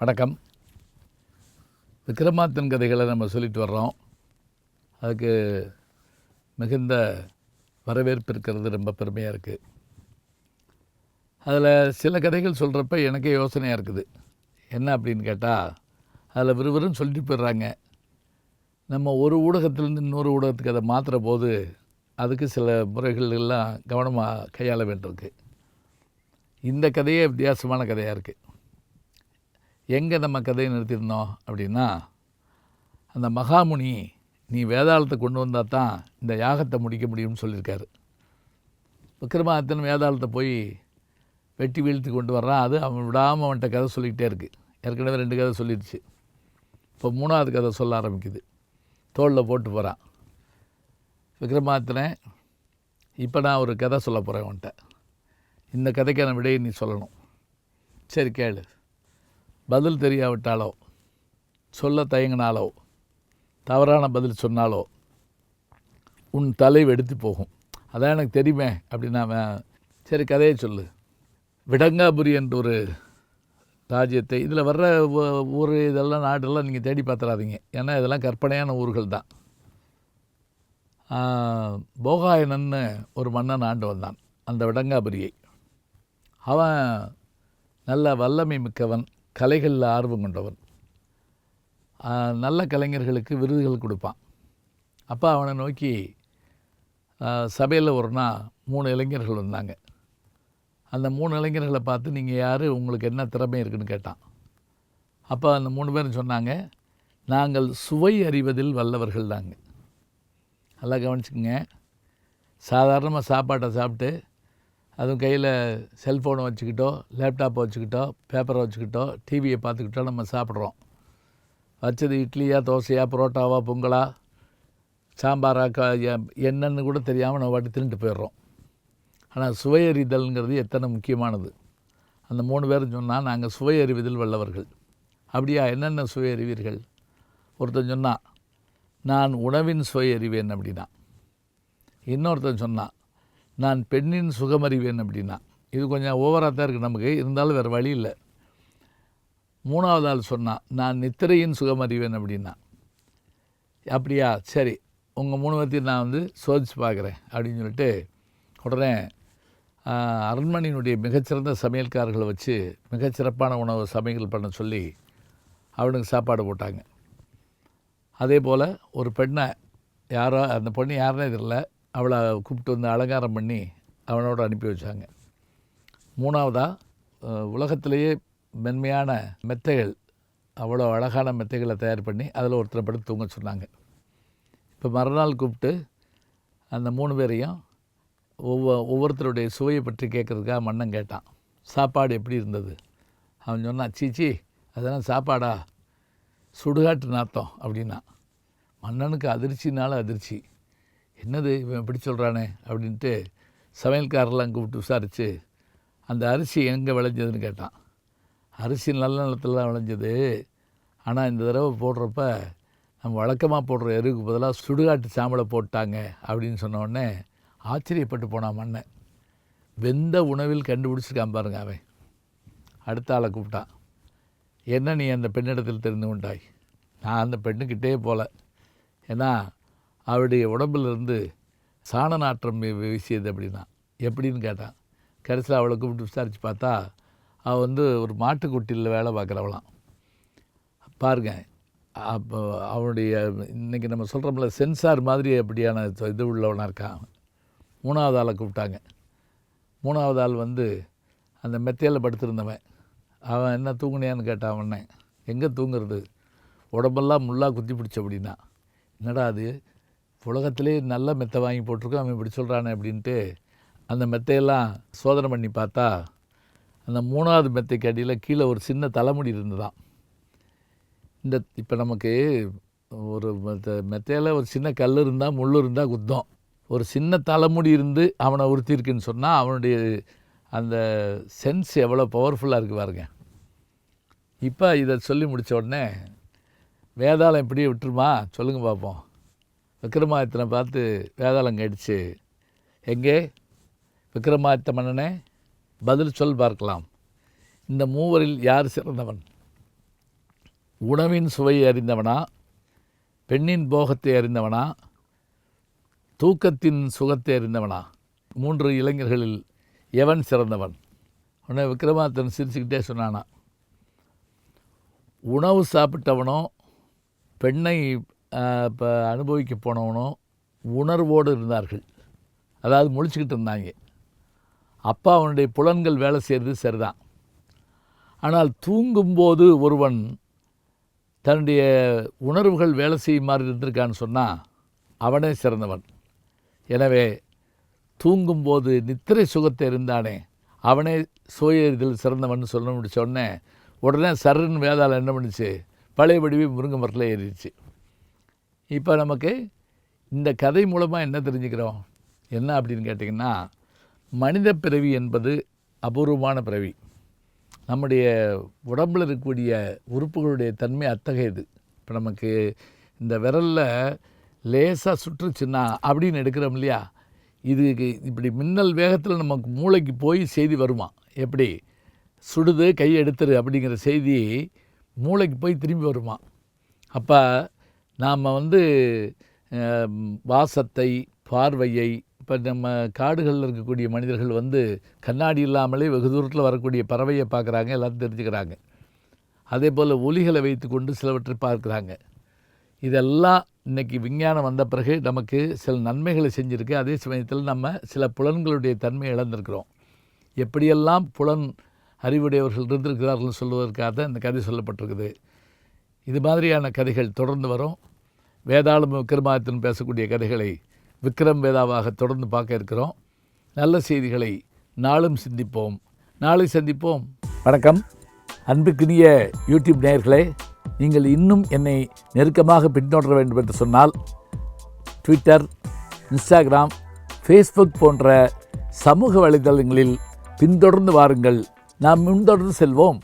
வணக்கம். விக்ரமாதித்தன் கதைகளை நம்ம சொல்லிட்டு வர்றோம். அதுக்கு மிகுந்த வரவேற்பு இருக்கிறது ரொம்ப பெருமையாக இருக்குது அதில் சில கதைகள் சொல்கிறப்ப எனக்கே யோசனையாக இருக்குது. என்ன அப்படின்னு கேட்டால் அதில் விறுவிறுன்னு சொல்லிட்டு போயிடுறாங்க. நம்ம ஒரு ஊடகத்திலேருந்து இன்னொரு ஊடகத்துக்கு அதை மாற்றுற போது அதுக்கு சில முறைகள் எல்லாம் கவனமாக கையாள வேண்டியிருக்கு. இந்த கதையே வித்தியாசமான கதையாக இருக்குது எங்கே நம்ம கதையை நிறுத்தியிருந்தோம் அப்படின்னா அந்த மகாமுனி நீ வேதாளத்தை கொண்டு வந்தால் தான் இந்த யாகத்தை முடிக்க முடியும்னு சொல்லியிருக்காரு. விக்ரமாதித்தன் வேதாளத்தை போய் வெட்டி வீழ்த்தி கொண்டு வர்றான் அது அவன் விடாமல் அவன்கிட்ட கதை சொல்லிக்கிட்டே இருக்குது ஏற்கனவே ரெண்டு கதை சொல்லிடுச்சு இப்போ மூணாவது கதை சொல்ல ஆரம்பிக்குது. தோளில் போட்டு போகிறான் விக்ரமாதித்தனை இப்போ நான் ஒரு கதை சொல்ல போகிறேன் உன்கிட்ட. இந்த கதைக்கான விடையை நீ சொல்லணும். சரி கேளு. பதில் தெரியாவிட்டாலோ சொல்ல தயங்கினாலோ தவறான பதில் சொன்னாலோ உன் தலை வெடித்து போகும். அதான் எனக்கு தெரியுமே அப்படின்னா சரி கதையை சொல்லு. விடங்காபுரி என்ற ஒரு ராஜ்யத்தை இதில் வர்ற ஊர் இதெல்லாம் நாடெல்லாம் நீங்கள் தேடி பார்த்துடாதீங்க ஏன்னா இதெல்லாம் கற்பனையான ஊர்கள் தான். போகாயனன்னு ஒரு மன்னன் ஆண்டு வந்தான் அந்த விடங்காபுரியை. அவன் நல்ல வல்லமை மிக்கவன். கலைகளில் ஆர்வம் கொண்டவன். நல்ல கலைஞர்களுக்கு விருதுகள் கொடுப்பான். அப்போ அவனை நோக்கி சபையில் ஒரு நாள் மூணு இளைஞர்கள் வந்தாங்க. அந்த மூணு இளைஞர்களை பார்த்து நீங்கள் யார்? உங்களுக்கு என்ன திறமை இருக்குன்னு கேட்டான். அப்போ அந்த மூணு பேரும் சொன்னாங்க நாங்கள் சுவை அறிவதில் வல்லவர்கள் தாங்க நல்லா கவனிச்சுக்கோங்க. சாதாரணமாக சாப்பாட்டை சாப்பிட்டு அதுவும் கையில் செல்ஃபோனை வச்சுக்கிட்டோ லேப்டாப்பை வச்சுக்கிட்டோ பேப்பரை வச்சுக்கிட்டோ டிவியை பார்த்துக்கிட்டோ நம்ம சாப்பிட்றோம். வச்சது இட்லியா தோசையா புரோட்டாவா பொங்கலா சாம்பாரா க எ- என்னன்னு கூட தெரியாமல் நம்ம வாட்டி தின்ட்டு போயிடுறோம். ஆனால் சுவையறிதல்ங்கிறது எத்தனை முக்கியமானது. அந்த மூணு பேரும் சொன்னால் நாங்கள் சுவையறிவதில் வல்லவர்கள். அப்படியா? என்னென்ன சுவை அறிவீர்கள்? ஒருத்தன் சொன்னான் நான் உணவின் சுவை அறிவேன் அப்படின்னா. இன்னொருத்தன் சொன்னான் நான் பெண்ணின் சுகமறிவேன் அப்படின்னா. இது கொஞ்சம் ஓவராக தான் இருக்குது நமக்கு. இருந்தாலும் வேறு வழி இல்லை. மூணாவது ஆள் சொன்னான் நான் நித்திரையின் சுகமறிவேன் அப்படின்னா. அப்படியா? சரி. உங்கள் மூணு பேர்த்தையும் நான் வந்து சோதிச்சு பார்க்குறேன். அப்படின்னு சொல்லிட்டு உடனே அரண்மனையினுடைய மிகச்சிறந்த சமையல்காரர்களை வச்சு மிகச்சிறப்பான உணவு சமையல் பண்ண சொல்லி அவனுக்கு சாப்பாடு போட்டாங்க. அதே போல் ஒரு பெண்ணை யாரோ அந்த பொண்ணு யாருன்னே தெரியல. அவளை கூப்பிட்டு வந்து அலங்காரம் பண்ணி அவனோட அனுப்பி வச்சாங்க. மூணாவதாக உலகத்திலேயே மென்மையான மெத்தைகள் அவ்வளோ அழகான மெத்தைகளை தயார் பண்ணி அதில் ஒருத்தரை படுத்து தூங்க சொன்னாங்க. இப்போ மறுநாள் கூப்பிட்டு அந்த மூணு பேரையும் ஒவ்வொரு ஒவ்வொருத்தருடைய சுவையை பற்றி கேட்குறதுக்காக மன்னன் கேட்டான். சாப்பாடு எப்படி இருந்தது? அவன் சொன்னான் சீச்சி அதெல்லாம் சாப்பாடா? சுடுகாட்டு நாத்தம் அப்படின்னா. மன்னனுக்கு அதிர்ச்சினால அதிர்ச்சி. என்னது இவன் இப்படி சொல்கிறானே அப்படின்ட்டு சமையல்காரெல்லாம் கூப்பிட்டு விசாரித்து அந்த அரிசி எங்கே விளைஞ்சதுன்னு கேட்டான். அரிசி நல்ல நிலத்தில் தான் விளைஞ்சது. ஆனால் இந்த தடவை போடுறப்ப நம்ம வழக்கமாக போடுற எருவுக்கு பதிலாக சுடுகாட்டு சாம்பலை போட்டாங்க அப்படின்னு சொன்னோடனே ஆச்சரியப்பட்டு போனான் மன்னன். வெந்த உணவில் கண்டுபிடிச்சிருக்கான் பாருங்க அவன். அடுத்த ஆளை கூப்பிட்டான். என்ன நீ அந்த பெண்ணிடத்தில் தெரிந்து கொண்டாய்? நான் அந்த பெண்ணுக்கிட்டே போகல ஏன்னா அவருடைய உடம்புலேருந்து சாண நாற்றம் வீசியது அப்படின்னா எப்படின்னு கேட்டான். கடைசியில் அவளை கூப்பிட்டு விசாரித்து பார்த்தா அவள் வந்து ஒரு மாட்டுக்குட்டியில் வேலை பார்க்குறவளாம். பாருங்க அப்போ அவனுடைய இன்றைக்கி நம்ம சொல்கிறோம்ல சென்சார் மாதிரி அப்படியான இது உள்ளவனாக இருக்கான் மூணாவது ஆளை கூப்பிட்டாங்க. மூணாவது ஆள் வந்து அந்த மெத்தையில் படுத்திருந்தவன். அவன் என்ன தூங்குனியான்னு கேட்டான் அவனே எங்கே தூங்குறது? உடம்பெல்லாம் முள்ளாக குத்தி பிடிச்ச அப்படின்னா. என்னடா அது? உலகத்திலே நல்ல மெத்தை வாங்கி போட்டிருக்கோம் அவன் இப்படி சொல்கிறானே அப்படின்ட்டு அந்த மெத்தையெல்லாம் சோதனை பண்ணி பார்த்தா அந்த மூணாவது மெத்தைக்கு அடியில் கீழே ஒரு சின்ன தலைமுடி இருந்துதான் இந்த இப்போ நமக்கு ஒரு மெத்த- மெத்தையில் ஒரு சின்ன கல் இருந்தால் முள் இருந்தால் குத்தம். ஒரு சின்ன தலைமுடி இருந்து அவனை உறுத்தியிருக்குன்னு சொன்னால் அவனுடைய அந்த சென்ஸ் எவ்வளோ பவர்ஃபுல்லாக இருக்கு பாருங்க. இப்போ இதை சொல்லி முடித்த உடனே வேதாளம் இப்படியே விட்டுருமா? சொல்லுங்கள் பார்ப்போம் விக்ரமாதித்தனை பார்த்து வேதாளம் கடிச்சு எங்கே? விக்ரமாதித்த மன்னனே பதில் சொல் பார்க்கலாம். இந்த மூவரில் யார் சிறந்தவன்? உணவின் சுவையை அறிந்தவனா? பெண்ணின் போகத்தை அறிந்தவனா? தூக்கத்தின் சுகத்தை அறிந்தவனா? மூன்று இளைஞர்களில் எவன் சிறந்தவன்? உடனே விக்ரமாதித்தன் சிரிச்சுக்கிட்டே சொன்னானா உணவு சாப்பிட்டவனோ பெண்ணை இப்போ அனுபவிக்க போனவனும் உணர்வோடு இருந்தார்கள். அதாவது முழிச்சுக்கிட்டு இருந்தாங்க. அப்பா அவனுடைய புலன்கள் வேலை செய்கிறது சரிதான். ஆனால் தூங்கும்போது ஒருவன் தன்னுடைய உணர்வுகள் வேலை செய்யுமாறு இருந்திருக்கான்னு சொன்னால் அவனே சிறந்தவன். எனவே தூங்கும்போது நித்திரை சுகத்தை இருந்தானே அவனே சுயறிதல் சிறந்தவன் சொல்ல முடிச்ச உடனே உடனே சர்ன்னு வேதாளம் என்ன பண்ணுச்சு? பழையபடிவே முருங்கை மரத்தில் ஏறிடுச்சு. இப்போ நமக்கு இந்த கதை மூலமாக என்ன தெரிஞ்சுக்கிறோம்? என்ன அப்படின்னு கேட்டிங்கன்னா மனித பிறவி என்பது அபூர்வமான பிறவி. நம்முடைய உடம்பில் இருக்கக்கூடிய உறுப்புகளுடைய தன்மை அத்தகையது. இப்போ நமக்கு இந்த விரலில் லேசாக சுற்றுச்சுன்னா அப்படின்னு எடுக்கிறோம் இல்லையா? இது இப்படி மின்னல் வேகத்தில் நமக்கு மூளைக்கு போய் செய்தி வருமா? எப்படி? சுடுது கை எடுத்துரு அப்படிங்கிற செய்தி மூளைக்கு போய் திரும்பி வருமா? அப்போ நாம் வந்து வாசத்தை பார்வையை இப்போ நம்ம காடுகளில் இருக்கக்கூடிய மனிதர்கள் வந்து கண்ணாடி இல்லாமலே வெகு தூரத்தில் வரக்கூடிய பறவையை பார்க்குறாங்க எல்லாத்தையும் தெரிஞ்சுக்கிறாங்க. அதே போல் ஒலிகளை வைத்துக்கொண்டு சிலவற்றை பார்க்குறாங்க. இதெல்லாம் இன்னைக்கு விஞ்ஞானம் வந்த பிறகு நமக்கு சில நன்மைகளை செஞ்சுருக்கு. அதே சமயத்தில் நம்ம சில புலன்களுடைய தன்மையை இழந்திருக்கிறோம். எப்படியெல்லாம் புலன் அறிவுடையவர்கள் இருந்திருக்கிறார்கள் சொல்வதற்காக தான் இந்த கதை சொல்லப்பட்டிருக்குது. இது மாதிரியான கதைகள் தொடர்ந்து வரும். வேதாளம் விக்ரமாதித்தன் பேசக்கூடிய கதைகளை விக்ரம் வேதாவாக தொடர்ந்து பார்க்க இருக்கிறோம். நல்ல செய்திகளை நாளும் சிந்திப்போம். நாளை சந்திப்போம். வணக்கம். அன்புக்குரிய யூடியூப் நேயர்களே நீங்கள் இன்னும் என்னை நெருக்கமாக பின்தொடர வேண்டும் என்று சொன்னால் ட்விட்டர் இன்ஸ்டாகிராம் ஃபேஸ்புக் போன்ற சமூக வலைதளங்களில் பின்தொடர்ந்து வாருங்கள். நாம் முன்தொடர்ந்து செல்வோம்.